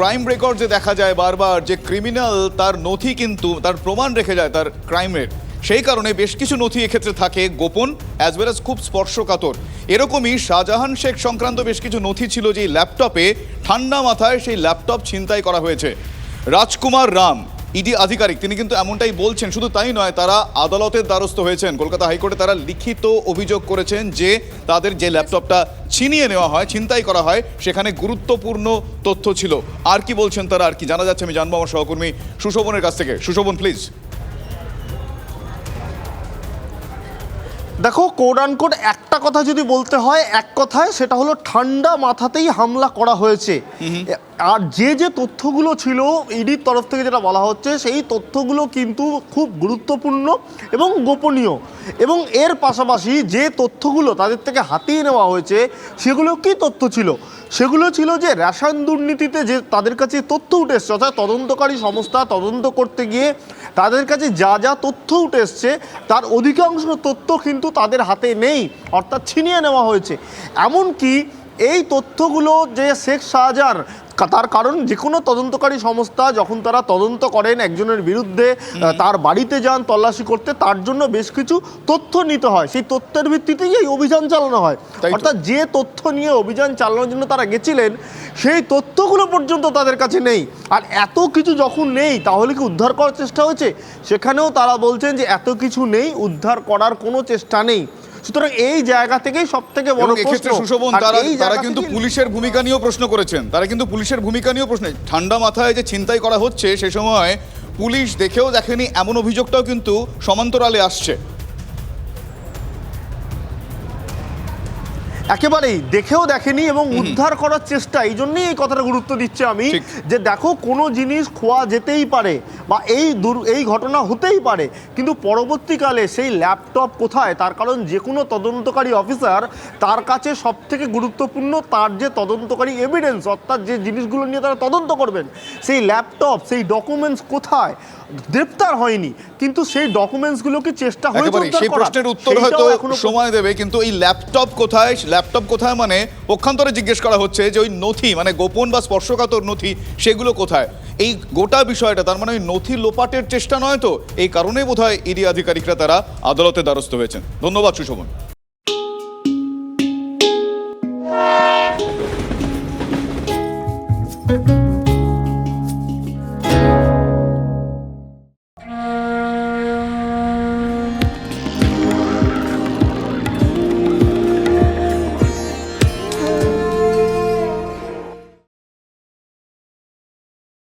Crime record যে দেখা যায় বারবার, যে ক্রিমিনাল তার নথি কিন্তু, তার প্রমাণ রেখে যায় তার ক্রাইমের সেই কারণে বেশ কিছু নথি এক্ষেত্রে থাকে, গোপন অ্যাজ ওয়েল অ্যাজ খুব স্পর্শকাতর। এরকমই শাহজাহান শেখ সংক্রান্ত বেশ কিছু নথি ছিল যে ল্যাপটপে ঠান্ডা মাথায় সেই ল্যাপটপ ছিনতাই করা হয়েছে। রাজকুমার রাম ইডি আধিকারিক তিনি কিন্তু এমনটাই বলছেন শুধু তাই নয় তারা আদালতের দ্বারস্থ হয়েছেন। কলকাতা হাইকোর্টে তারা লিখিত অভিযোগ করেছেন যে তাদের যে ল্যাপটপটা ছিনিয়ে নেওয়া হয় ছিনতাই করা হয় সেখানে গুরুত্বপূর্ণ তথ্য ছিল। আর কি বলছেন তারা আর কি জানা যাচ্ছে আমি জানব আমার সহকর্মী সুশোভনের কাছ থেকে। সুশোভন প্লিজ দেখো কোড আনকোড একটা কথা যদি বলতে হয় এক কথায় সেটা হলো ঠান্ডা মাথাতেই হামলা করা হয়েছে। আর যে যে তথ্যগুলো ছিল ইডির তরফ থেকে যেটা বলা হচ্ছে, সেই তথ্যগুলো কিন্তু খুব গুরুত্বপূর্ণ এবং গোপনীয়। এবং এর পাশাপাশি যে তথ্যগুলো তাদের থেকে হাতিয়ে নেওয়া হয়েছে, সেগুলো কি তথ্য ছিল? সেগুলো ছিল যে রেশন দুর্নীতিতে যে তাদের কাছে তথ্য উঠে এসছে, অর্থাৎ তদন্তকারী সংস্থা তদন্ত করতে গিয়ে তাদের কাছে যা যা তথ্য উঠে এসছে, তার অধিকাংশ তথ্য কিন্তু তাদের হাতে নেই, অর্থাৎ ছিনিয়ে নেওয়া হয়েছে। এমনকি এই তথ্যগুলো যে শেখ শাহজাহান তার কারণ যে কোনো তদন্তকারী সংস্থা যখন তারা তদন্ত করেন একজনের বিরুদ্ধে তার বাড়িতে যান তল্লাশি করতে তার জন্য বেশ কিছু তথ্য নিতে হয়। সেই তথ্যের ভিত্তিতেই এই অভিযান চালানো হয়। অর্থাৎ যে তথ্য নিয়ে অভিযান চালানোর জন্য তারা গেছিলেন সেই তথ্যগুলো পর্যন্ত তাদের কাছে নেই। আর এত কিছু যখন নেই তাহলে কি উদ্ধার করার চেষ্টা হয়েছে? সেখানেও তারা বলছেন যে এত কিছু নেই উদ্ধার করার কোনো চেষ্টা নেই। সুতরাং এই জায়গা থেকেই সব থেকে বড় প্রশ্ন। সুশোভন তারা তারা কিন্তু পুলিশের ভূমিকা নিয়েও প্রশ্ন করেছেন। তারা কিন্তু পুলিশের ভূমিকা নিয়েও প্রশ্ন ঠান্ডা মাথায় যে ছিনতাই করা হচ্ছে সে সময় পুলিশ দেখেও দেখেনি এমন অভিযোগটাও কিন্তু সমান্তরালে আসছে। একেবারেই দেখেও দেখেনি এবং উদ্ধার করার চেষ্টা এই জন্যই এই কথাটা গুরুত্ব দিচ্ছে আমি যে দেখো কোনো জিনিস খোয়া যেতেই পারে বা এই দুর এই ঘটনা হতেই পারে কিন্তু পরবর্তীকালে সেই ল্যাপটপ কোথায়? তার কারণ যে কোনো তদন্তকারী অফিসার তার কাছে সব থেকে গুরুত্বপূর্ণ তার যে তদন্তকারী এভিডেন্স অর্থাৎ যে জিনিসগুলো নিয়ে তারা তদন্ত করবেন সেই ল্যাপটপ সেই ডকুমেন্টস কোথায়? গ্রেপ্তার হয়নি কিন্তু সেই ডকুমেন্টসগুলোকে চেষ্টা হয়েছে সেই প্রশ্নের উত্তর হয়তো সময় দেবে কিন্তু এই ল্যাপটপ কোথায়? ল্যাপটপ কোথায় মানে? পক্ষান্তরে জিজ্ঞেস করা হচ্ছে যে ওই নথি মানে গোপন বা স্পর্শকাতর নথি, সেগুলো কোথায়? এই গোটা বিষয়টা, তার মানে ওই নথি লোপাটের চেষ্টা নয় তো? এই কারণেই বোধহয় ইডি আধিকারিকরা তারা আদালতে দ্বারস্থ হয়েছেন। ধন্যবাদ সুশোভন।